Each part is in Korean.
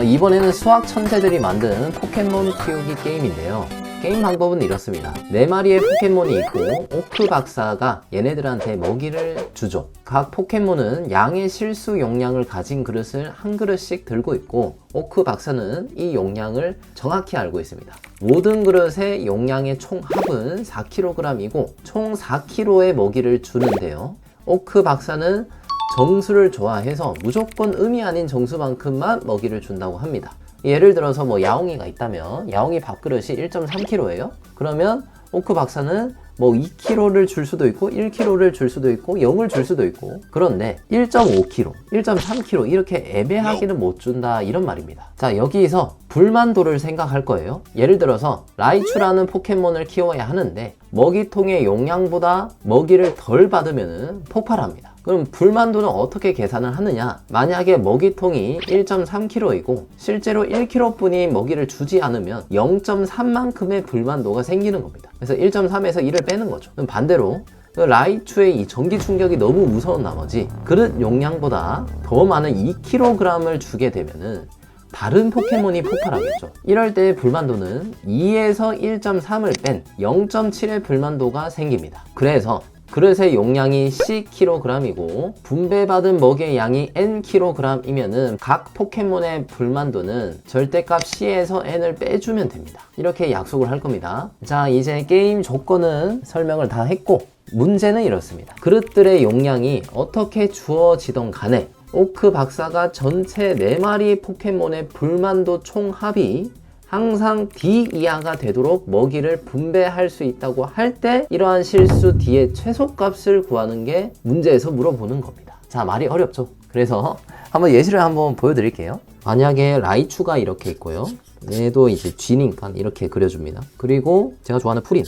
어, 이번에는 수학 천재들이 만든 포켓몬 키우기 게임인데요. 게임 방법은 이렇습니다. 네 마리의 포켓몬이 있고 오크 박사가 얘네들한테 먹이를 주죠. 각 포켓몬은 양의 실수 용량을 가진 그릇을 한 그릇씩 들고 있고 오크 박사는 이 용량을 정확히 알고 있습니다. 모든 그릇의 용량의 총 합은 4kg이고 총 4kg의 먹이를 주는데요. 오크 박사는 정수를 좋아해서 무조건 음이 아닌 정수만큼만 먹이를 준다고 합니다. 예를 들어서 뭐 야옹이가 있다면 야옹이 밥그릇이 1.3kg예요. 그러면 오크 박사는 뭐 2kg를 줄 수도 있고 1kg를 줄 수도 있고 0을 줄 수도 있고 그런데 1.5kg, 1.3kg 이렇게 애매하게는 못 준다 이런 말입니다. 자 여기서 불만도를 생각할 거예요. 예를 들어서 라이츄라는 포켓몬을 키워야 하는데 먹이통의 용량보다 먹이를 덜 받으면 폭발합니다. 그럼 불만도는 어떻게 계산을 하느냐? 만약에 먹이통이 1.3kg이고 실제로 1kg뿐이 먹이를 주지 않으면 0.3만큼의 불만도가 생기는 겁니다. 그래서 1.3에서 1을 빼는 거죠. 그럼 반대로 그 라이츄의 이 전기 충격이 너무 무서운 나머지 그릇 용량보다 더 많은 2kg을 주게 되면은 다른 포켓몬이 폭발하겠죠. 이럴 때 불만도는 2에서 1.3을 뺀 0.7의 불만도가 생깁니다. 그래서 그릇의 용량이 Ckg이고 분배받은 먹이의 양이 Nkg이면은 각 포켓몬의 불만도는 절대값 C에서 N을 빼주면 됩니다. 이렇게 약속을 할 겁니다. 자, 이제 게임 조건은 설명을 다 했고 문제는 이렇습니다. 그릇들의 용량이 어떻게 주어지던 간에 오크 박사가 전체 4마리 포켓몬의 불만도 총합이 항상 D 이하가 되도록 먹이를 분배할 수 있다고 할 때 이러한 실수 D의 최소값을 구하는 게 문제에서 물어보는 겁니다. 자, 말이 어렵죠? 그래서 한번 예시를 한번 보여드릴게요. 만약에 라이추가 이렇게 있고요. 얘도 이제 G니까 이렇게 그려줍니다. 그리고 제가 좋아하는 프린.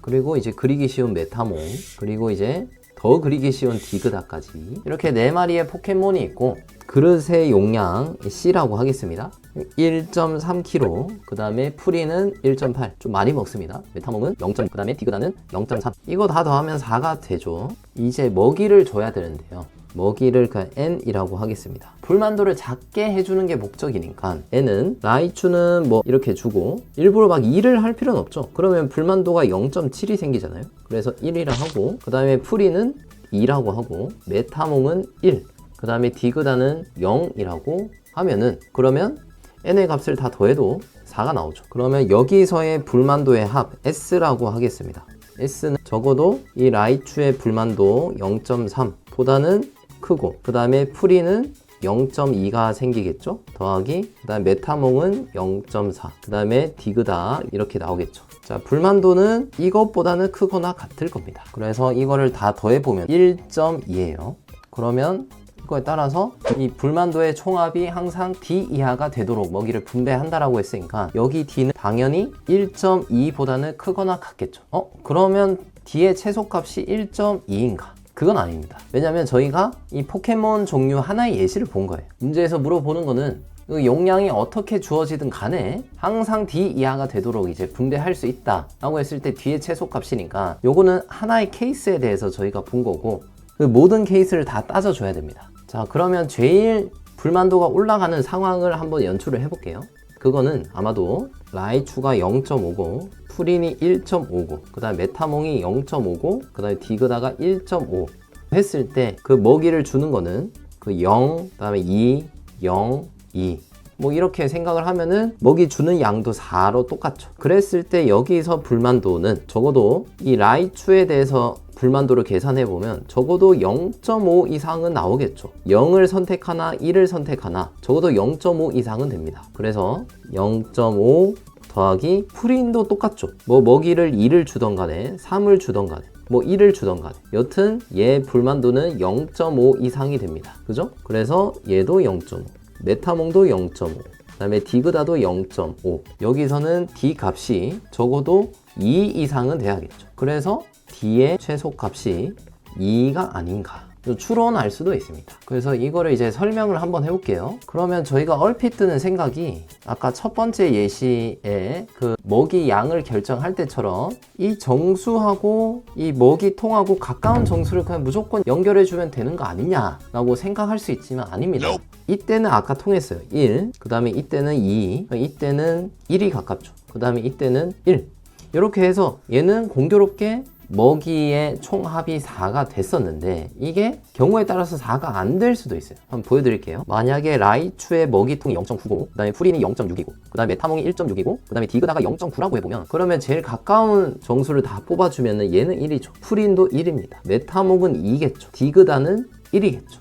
그리고 이제 그리기 쉬운 메타몽. 그리고 이제 더 그리기 쉬운 디그다까지 이렇게 네 마리의 포켓몬이 있고 그릇의 용량 C라고 하겠습니다 1.3kg 그 다음에 프리는 1.8좀 많이 먹습니다 메타몽은 0. 그 다음에 디그다는 0.3 이거 다 더하면 4가 되죠 이제 먹이를 줘야 되는데요 먹이를 그 n이라고 하겠습니다. 불만도를 작게 해주는 게 목적이니까 n은 라이추는 뭐 이렇게 주고 일부러 막 2를 할 필요는 없죠. 그러면 불만도가 0.7이 생기잖아요. 그래서 1이라 하고 그 다음에 프리는 2라고 하고 메타몽은 1, 그 다음에 디그다는 0이라고 하면은 그러면 n의 값을 다 더해도 4가 나오죠. 그러면 여기서의 불만도의 합 s라고 하겠습니다. S는 적어도 이 라이추의 불만도 0.3 보다는 크고 그 다음에 프리는 0.2가 생기겠죠 더하기 그 다음에 메타몽은 0.4그 다음에 디그다 이렇게 나오겠죠 자 불만도는 이것보다는 크거나 같을 겁니다 그래서 이거를 다 더해보면 1.2예요 그러면 이 거에 따라서 이 불만도의 총합이 항상 D 이하가 되도록 먹이를 분배한다라고 했으니까 여기 D는 당연히 1.2보다는 크거나 같겠죠 어? 그러면 D의 최소값이 1.2인가? 그건 아닙니다. 왜냐면 저희가 이 포켓몬 종류 하나의 예시를 본 거예요. 문제에서 물어보는 거는 그 용량이 어떻게 주어지든 간에 항상 D 이하가 되도록 이제 분배할 수 있다 라고 했을 때 뒤에 최소값이니까 요거는 하나의 케이스에 대해서 저희가 본 거고 그 모든 케이스를 다 따져줘야 됩니다. 자 그러면 제일 불만도가 올라가는 상황을 한번 연출을 해볼게요. 그거는 아마도 라이추가 0.50, 프린이 1.59, 그 다음 메타몽이 0.59, 그 다음에 디그다가 1.5 했을 때 그 먹이를 주는 거는 그 0, 그 다음에 2, 0, 2. 뭐 이렇게 생각을 하면은 먹이 주는 양도 4로 똑같죠. 그랬을 때 여기서 불만도는 적어도 이 라이추에 대해서 불만도를 계산해 보면 적어도 0.5 이상은 나오겠죠. 0을 선택하나 1을 선택하나 적어도 0.5 이상은 됩니다. 그래서 0.5 더하기 프린도 똑같죠. 뭐 먹이를 2를 주던 간에 3을 주던 간에 뭐 1을 주던 간에 여튼 얘 불만도는 0.5 이상이 됩니다. 그죠? 그래서 얘도 0.5 메타몽도 0.5 그 다음에 디그다도 0.5 여기서는 D 값이 적어도 2 이상은 돼야겠죠. 그래서 D의 최소값이 2가 아닌가 추론할 수도 있습니다. 그래서 이거를 이제 설명을 한번 해볼게요. 그러면 저희가 얼핏 드는 생각이 아까 첫 번째 예시에 그 먹이 양을 결정할 때처럼 이 정수하고 이 먹이 통하고 가까운 정수를 그냥 무조건 연결해 주면 되는 거 아니냐 라고 생각할 수 있지만 아닙니다. 이때는 아까 통했어요. 1. 그 다음에 이때는 2. 이때는 1이 가깝죠. 그 다음에 이때는 1. 이렇게 해서 얘는 공교롭게 먹이의 총합이 4가 됐었는데 이게 경우에 따라서 4가 안 될 수도 있어요. 한번 보여드릴게요. 만약에 라이추의 먹이통이 0.95, 그 다음에 프린이 0.6이고, 그 다음에 메타몽이 1.6이고, 그 다음에 디그다가 0.9라고 해보면 그러면 제일 가까운 정수를 다 뽑아주면 얘는 1이죠. 프린도 1입니다. 메타몽은 2겠죠. 디그다는 1이겠죠.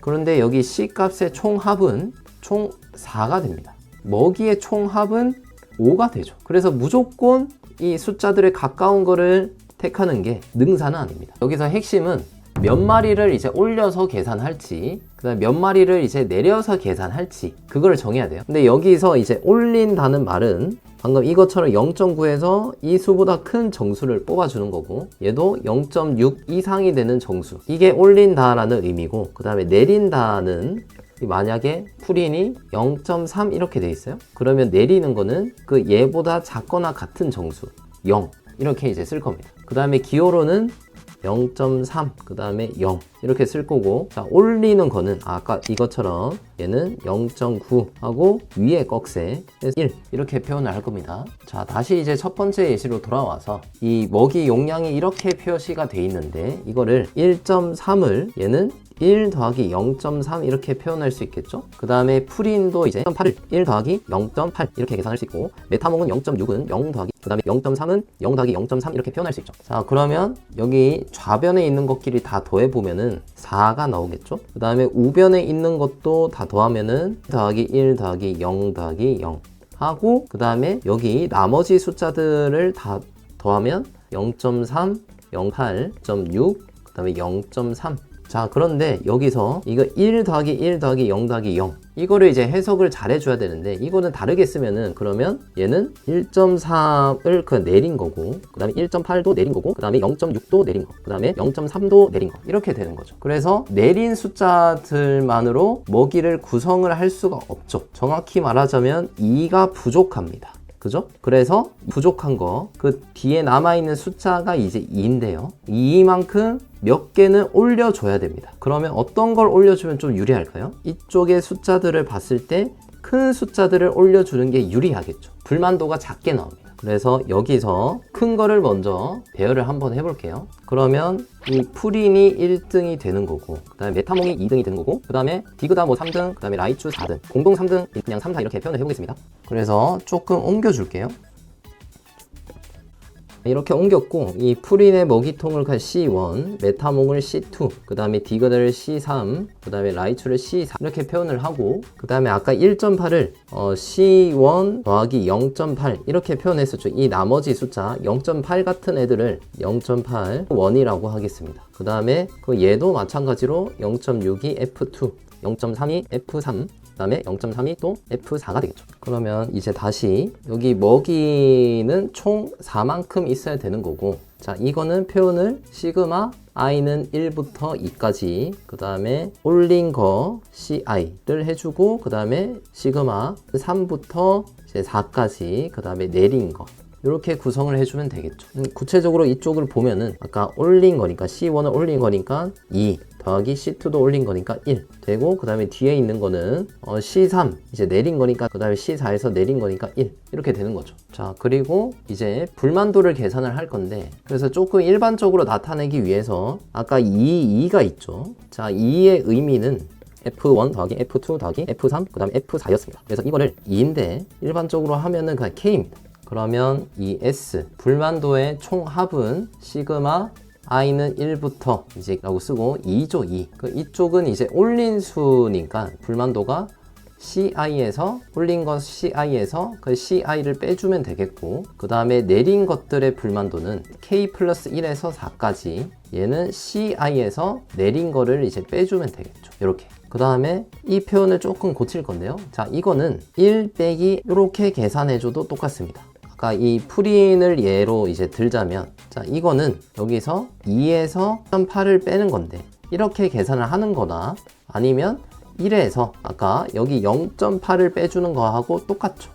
그런데 여기 C 값의 총합은 총 4가 됩니다. 먹이의 총합은 5가 되죠. 그래서 무조건 이 숫자들에 가까운 거를 택하는 게 능사는 아닙니다. 여기서 핵심은 몇 마리를 이제 올려서 계산할지, 그 다음에 몇 마리를 이제 내려서 계산할지, 그걸 정해야 돼요. 근데 여기서 이제 올린다는 말은 방금 이것처럼 0.9에서 이 수보다 큰 정수를 뽑아주는 거고, 얘도 0.6 이상이 되는 정수. 이게 올린다라는 의미고, 그 다음에 내린다는 만약에 프린이 0.3 이렇게 돼 있어요. 그러면 내리는 거는 그 얘보다 작거나 같은 정수 0 이렇게 이제 쓸 겁니다. 그 다음에 기호로는 0.3, 그 다음에 0 이렇게 쓸 거고 자 올리는 거는 아까 이것처럼 얘는 0.9 하고 위에 꺽쇠 1 이렇게 표현을 할 겁니다. 자 다시 이제 첫 번째 예시로 돌아와서 이 먹이 용량이 이렇게 표시가 돼 있는데 이거를 1.3을 얘는 1 더하기 0.3 이렇게 표현할 수 있겠죠? 그 다음에 프린도 이제 0.8을 1 더하기 0.8 이렇게 계산할 수 있고 메타몽은 0.6은 0 더하기 그 다음에 0.3은 0 더하기 0.3 이렇게 표현할 수 있죠. 자 그러면 여기 좌변에 있는 것끼리 다 더해보면은 4가 나오겠죠? 그 다음에 우변에 있는 것도 다 더하면은 더하기 1 더하기 0 더하기 0 하고 그 다음에 여기 나머지 숫자들을 다 더하면 0.3, 0.8, 0.6, 그 다음에 0.3 자 그런데 여기서 이거 1 더하기 1 더하기 0 더하기 0 이거를 이제 해석을 잘 해줘야 되는데 이거는 다르게 쓰면은 그러면 얘는 1.3을 그 내린 거고 그 다음에 1.8도 내린 거고 그 다음에 0.6도 내린 거그 다음에 0.3도 내린 거. 이렇게 되는 거죠. 그래서 내린 숫자들만으로 먹이를 구성을 할 수가 없죠. 정확히 말하자면 2가 부족합니다 그죠? 그래서 부족한 거, 그 뒤에 남아있는 숫자가 이제 2인데요. 2만큼 몇 개는 올려줘야 됩니다. 그러면 어떤 걸 올려주면 좀 유리할까요? 이쪽의 숫자들을 봤을 때 큰 숫자들을 올려주는 게 유리하겠죠. 불만도가 작게 나옵니다. 그래서 여기서 큰 거를 먼저 배열을 한번 해볼게요. 그러면 이 프린이 1등이 되는 거고, 그 다음에 메타몽이 2등이 되는 거고, 그 다음에 디그다 뭐 3등, 그 다음에 라이추 4등, 공동 3등, 그냥 3, 4 이렇게 표현을 해보겠습니다. 그래서 조금 옮겨줄게요. 이렇게 옮겼고 이 프린의 먹이통을 간 C1, 메타몽을 C2, 그 다음에 디그다를 C3, 그 다음에 라이추를 C4 이렇게 표현을 하고 그 다음에 아까 1.8을 어, C1 더하기 0.8 이렇게 표현했었죠. 이 나머지 숫자 0.8 같은 애들을 0.8 원이라고 하겠습니다. 그 다음에 그 얘도 마찬가지로 0.62 F2, 0.32 F3, 그 다음에 0.3이 또 F4가 되겠죠. 그러면 이제 다시 여기 먹이는 총 4만큼 있어야 되는 거고 자 이거는 표현을 시그마 i는 1부터 2까지 그 다음에 올린 거 ci를 해주고 그 다음에 시그마 3부터 이제 4까지 그 다음에 내린 거 이렇게 구성을 해주면 되겠죠. 음, 구체적으로 이쪽을 보면은 아까 올린 거니까 C1을 올린 거니까 2 더하기 C2도 올린 거니까 1 되고 그 다음에 뒤에 있는 거는 어, C3 이제 내린 거니까 그 다음에 C4에서 내린 거니까 1 이렇게 되는 거죠. 자 그리고 이제 불만도를 계산을 할 건데 그래서 조금 일반적으로 나타내기 위해서 아까 2, 2가 있죠. 자 2의 의미는 F1 더하기 F2 더하기 F3 그 다음에 F4였습니다. 그래서 이거를 2인데 일반적으로 하면은 그냥 K입니다. 그러면 이 S 불만도의 총합은 시그마 i는 1부터 이제 라고 쓰고 2죠 2. 그 이쪽은 이제 올린 수니까 불만도가 CI에서 올린 것 CI에서 그 CI를 빼주면 되겠고 그 다음에 내린 것들의 불만도는 K 플러스 1에서 4까지 얘는 CI에서 내린 거를 이제 빼주면 되겠죠. 이렇게. 그 다음에 이 표현을 조금 고칠 건데요. 자 이거는 1 빼기 이렇게 계산해줘도 똑같습니다 아까 이 프린을 예로 이제 들자면 자 이거는 여기서 2에서 8을 빼는 건데 이렇게 계산을 하는 거나 아니면 1에서 아까 여기 0.8을 빼주는 거하고 똑같죠.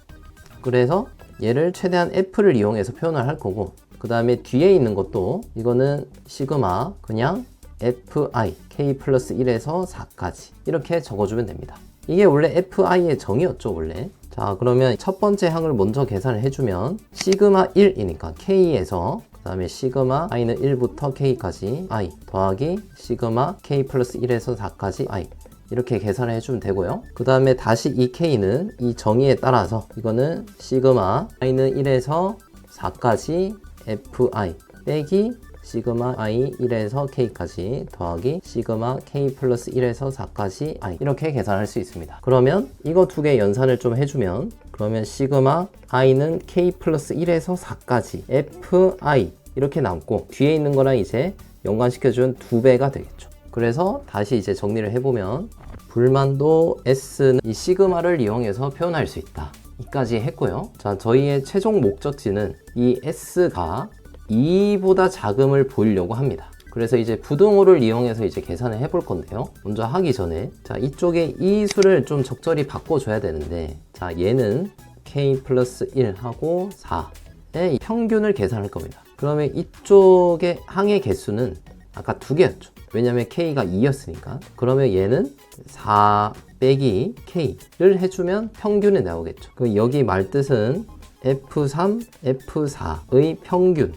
그래서 얘를 최대한 f를 이용해서 표현을 할 거고 그 다음에 뒤에 있는 것도 이거는 시그마 그냥 fi k 플러스 1에서 4까지 이렇게 적어주면 됩니다. 이게 원래 fi의 정의였죠 원래 자 그러면 첫 번째 항을 먼저 계산을 해주면 시그마 1이니까 k에서 그 다음에 시그마 i는 1부터 k까지 i 더하기 시그마 k 플러스 1에서 4까지 i 이렇게 계산을 해주면 되고요. 그 다음에 다시 이 k는 이 정의에 따라서 이거는 시그마 i는 1에서 4까지 fi 빼기 시그마 i 1에서 k까지 더하기 시그마 k 플러스 1에서 4까지 i 이렇게 계산할 수 있습니다. 그러면 이거 두 개 연산을 좀 해주면 그러면 시그마 i는 k 플러스 1에서 4까지 fi 이렇게 남고 뒤에 있는 거랑 이제 연관시켜준 두 배가 되겠죠. 그래서 다시 이제 정리를 해보면 불만도 S는 이 시그마를 이용해서 표현할 수 있다. 이까지 했고요. 자, 저희의 최종 목적지는 이 S가 2보다 작음을 보이려고 합니다. 그래서 이제 부등호를 이용해서 이제 계산을 해볼 건데요. 먼저 하기 전에 자 이쪽에 이 수를 좀 적절히 바꿔줘야 되는데 자 얘는 k 플러스 1하고 4의 평균을 계산할 겁니다. 그러면 이쪽의 항의 개수는 아까 두 개였죠. 왜냐면 k가 2였으니까. 그러면 얘는 4 빼기 k를 해주면 평균이 나오겠죠. 그 여기 말뜻은 f3, f4의 평균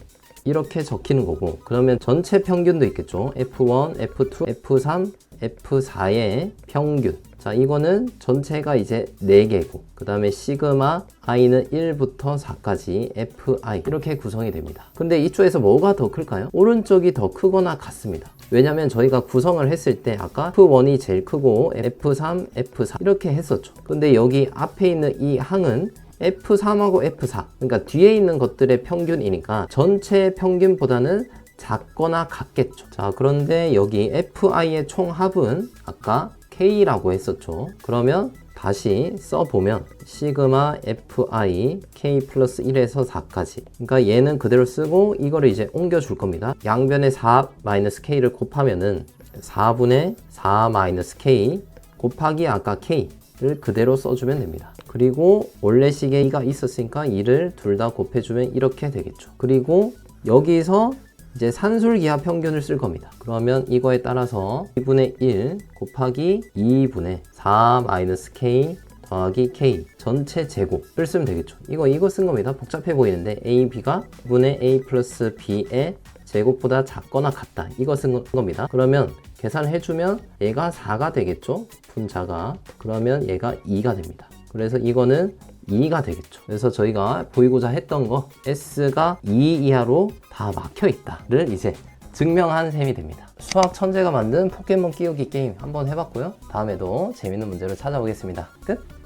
이렇게 적히는 거고 그러면 전체 평균도 있겠죠. F1, F2, F3, F4의 평균. 자, 이거는 전체가 이제 4개고 그 다음에 시그마 i는 1부터 4까지 fi 이렇게 구성이 됩니다. 근데 이쪽에서 뭐가 더 클까요? 오른쪽이 더 크거나 같습니다. 왜냐면 저희가 구성을 했을 때 아까 F1이 제일 크고 F3, F4 이렇게 했었죠. 근데 여기 앞에 있는 이 항은 F3하고 F4. 그러니까 뒤에 있는 것들의 평균이니까 전체 평균보다는 작거나 같겠죠. 자 그런데 여기 FI의 총합은 아까 K라고 했었죠. 그러면 다시 써보면 시그마 FI K 플러스 1에서 4까지. 그러니까 얘는 그대로 쓰고 이거를 이제 옮겨 줄 겁니다. 양변에 4 마이너스 K를 곱하면은 4분의 4 마이너스 K 곱하기 아까 K 를 그대로 써주면 됩니다. 그리고 원래 시계가 있었으니까 이를 둘 다 곱해주면 이렇게 되겠죠. 그리고 여기서 이제 산술기하 평균을 쓸 겁니다. 그러면 이거에 따라서 2분의 1 곱하기 2분의 4 마이너스 k 더하기 k 전체 제곱을 쓰면 되겠죠. 이거 이거 쓴 겁니다. 복잡해 보이는데 a, b가 2분의 a 플러스 b의 제곱보다 작거나 같다. 이거 쓴 겁니다. 그러면 계산을 해주면 얘가 4가 되겠죠? 분자가. 그러면 얘가 2가 됩니다. 그래서 이거는 2가 되겠죠. 그래서 저희가 보이고자 했던 거 S가 2 이하로 다 막혀 있다를 이제 증명한 셈이 됩니다. 수학 천재가 만든 포켓몬 끼우기 게임 한번 해봤고요. 다음에도 재밌는 문제로 찾아오겠습니다. 끝!